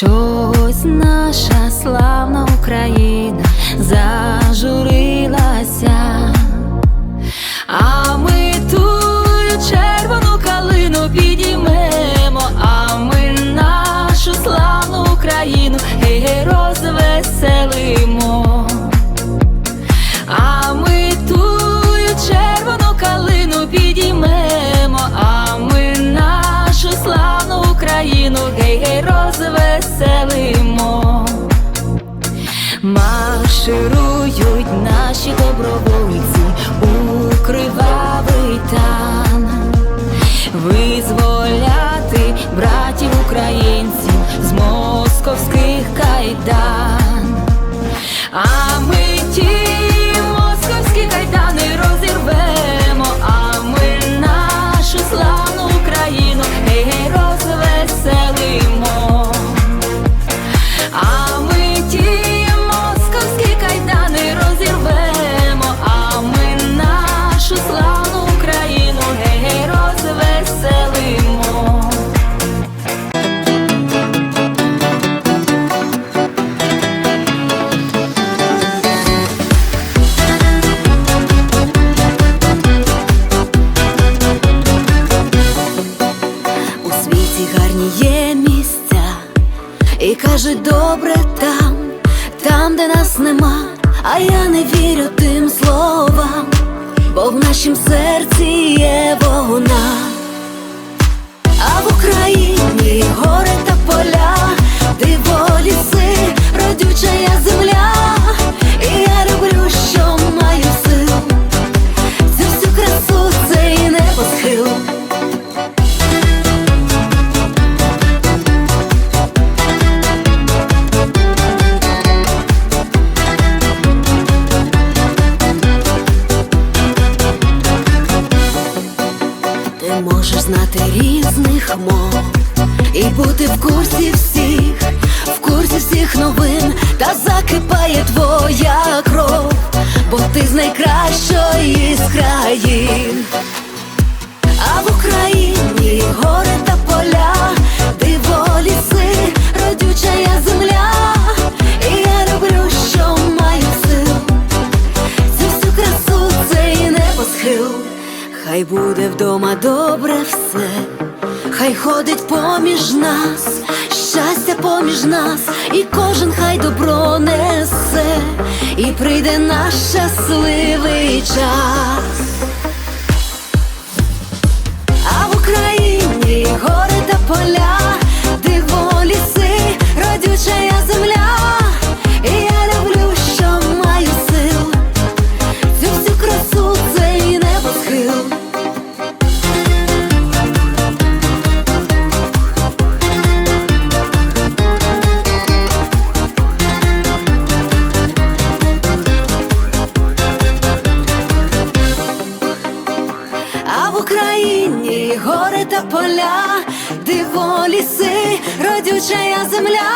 Чогось наша славна Україна зажурилася, Україну гей-гей розвеселимо. Марширують наші добровольці кажуть, добре там, там, де нас нема, а я не вірю тим словам, бо в нашім серці є вона, знати різних мов і бути в курсі всіх, в курсі всіх новин, та закипає твоя кров, бо ти з найкращої з країн. А в Україні гори та поля, хай буде вдома добре все, хай ходить поміж нас, щастя поміж нас, і кожен хай добро несе, і прийде наш щасливий час. Україні гори та поля, диво ліси, родюча я земля.